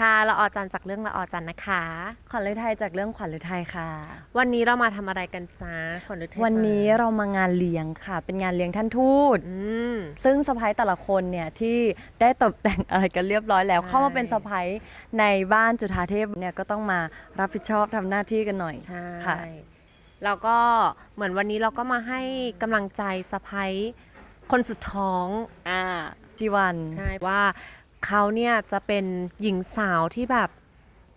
ค่ะละออจันจากเรื่องละออจันนะคะ ขวัญฤทัยจากเรื่องขวัญฤทัยค่ะ วันนี้เรามาทำอะไรกันจ้าขวัญฤทัยวันนี้จ้าเรามางานเลี้ยงค่ะ เป็นงานเลี้ยงท่านทูตอืม ซึ่งสะพ้ายแต่ละคนเนี่ยที่ได้ตกแต่งอะไรกันเรียบร้อยแล้ว ใช่ เข้ามาเป็นสะพ้ายในบ้านจุฑาเทพเนี่ยก็ต้องมารับผิดชอบทำหน้าที่กันหน่อย ใช่ค่ะ แล้วก็เหมือนวันนี้เราก็มาให้กำลังใจสะพ้ยคนสุดท้อง อ่าจีวัน ใช่ว่า เขาเนี่ยจะเป็นหญิงสาวที่แบบ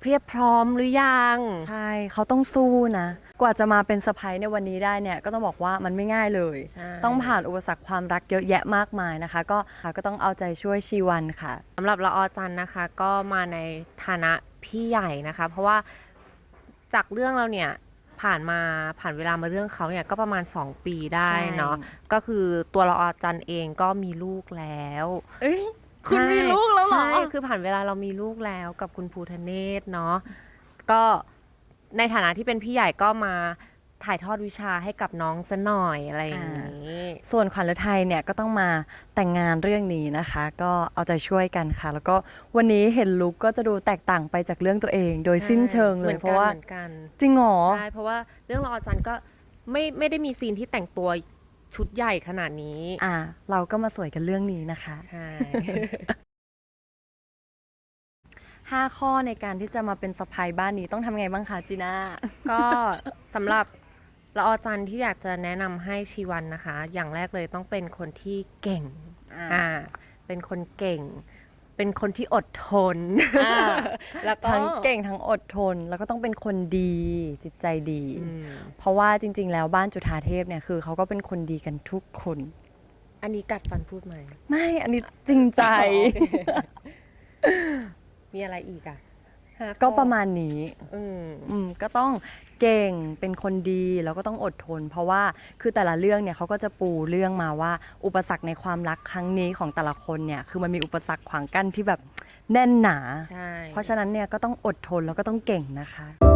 เพียบพร้อมหรือยัง ใช่เขาต้องสู้นะ กว่าจะมาเป็นสะพ้ายในวันนี้ได้เนี่ย ก็ต้องบอกว่ามันไม่ง่ายเลย ใช่ ต้องผ่านอุปสรรคความรักเยอะแยะมากมายนะคะ ก็ค่ะก็ต้องเอาใจช่วยชีวันค่ะ สำหรับละออจันนะคะ ก็มาในฐานะพี่ใหญ่นะคะ เพราะว่าจากเรื่องเราเนี่ยผ่านมาผ่านเวลามาเรื่องเขาเนี่ยก็ประมาณ 2 ปีได้ใช่เนาะก็คือตัวละออจันเองก็มีลูกแล้ว เอ้ย คุณใช่มีลูกแล้วเหรอ ใช่คือผ่านเวลาเรามีลูกแล้วกับคุณภูทะเนศเนาะก็ในฐานะที่เป็นพี่ใหญ่ก็มาถ่ายทอดวิชาให้กับน้องซะหน่อยอะไรอย่างนี้ส่วนขวัญฤทัยเนี่ยก็ต้องมาแต่งงานเรื่องนี้นะคะ ก็เอาใจช่วยกันค่ะ แล้วก็วันนี้เห็นลุกก็จะดูแตกต่างไปจากเรื่องตัวเอง โดยสิ้นเชิงเลหมืยอนเพกันราะว่าเหมือนกันจริงเหรอใช่เพราะว่าเรื่องละออจันก็ไม่ไม่ได้มีซีนที่แต่งตัว ชุดใหญ่ขนาดนี้ อ่า เราก็มาสวยกันเรื่องนี้นะคะ ใช่5ข้อในการที่จะมาเป็นสะพายบ้านนี้ต้องทำไงบ้างคะจีน่า ก็สำหรับละออจันที่อยากจะแนะนำให้ชีวันนะคะ อย่างแรกเลยต้องเป็นคนที่เก่ง อ่าอ่าเป็นคนเก่ง เป็นคนที่อดทนอ่าแล้วก็ ทั้งเก่งทั้งอดทน แล้วก็ต้องเป็นคนดีจิตใจดี อืมเพราะว่าจริง ๆ แล้วบ้านจุฑาเทพเนี่ยคือเขาก็เป็นคนดีกันทุกคน อันนี้กัดฟันพูดไหมไม่อันนี้จริงใจมีอะไรอีกอะห้าก็ข้อประมาณนี้ อืม อืมก็ต้อง เก่งเป็นคนดีแล้วก็ต้องอดทน เพราะว่าคือแต่ละเรื่องเนี่ยเขาก็จะปูเรื่องมาว่า อุปสรรคในความรักครั้งนี้ของแต่ละคนเนี่ยคือมันมีอุปสรรคขวางกั้นที่แบบแน่นหนา ใช่ เพราะฉะนั้นเนี่ยก็ต้องอดทนแล้วก็ต้องเก่งนะคะ